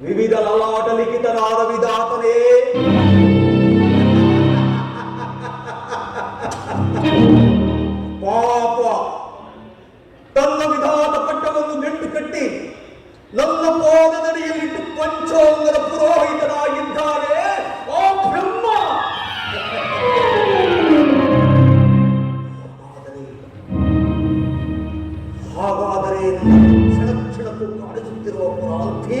ವಿವಿಧ ಲಲಾಟ ಲಿಖಿತನಾದ ವಿಧಾತನೇ ಪಾಪ ತನ್ನ ವಿಧಾತ ಪಟ್ಟವನ್ನು ಗಂಟು ಕಟ್ಟಿ ನನ್ನ ಪಾದದಡಿಯಲ್ಲಿಟ್ಟು ಪಂಚೋಂಗದ ಪುರೋಹಿತನಾಗಿದ್ದಾನೆ ಆ ಬ್ರಹ್ಮ ಹಾಗಾದರೆ ಹಾಗಾದರೆ ನನ್ನ ಕ್ಷಣ ಕ್ಷಣಕ್ಕೂ ಕಾಣಿಸುತ್ತಿರುವ ಕ್ರಾಂತಿ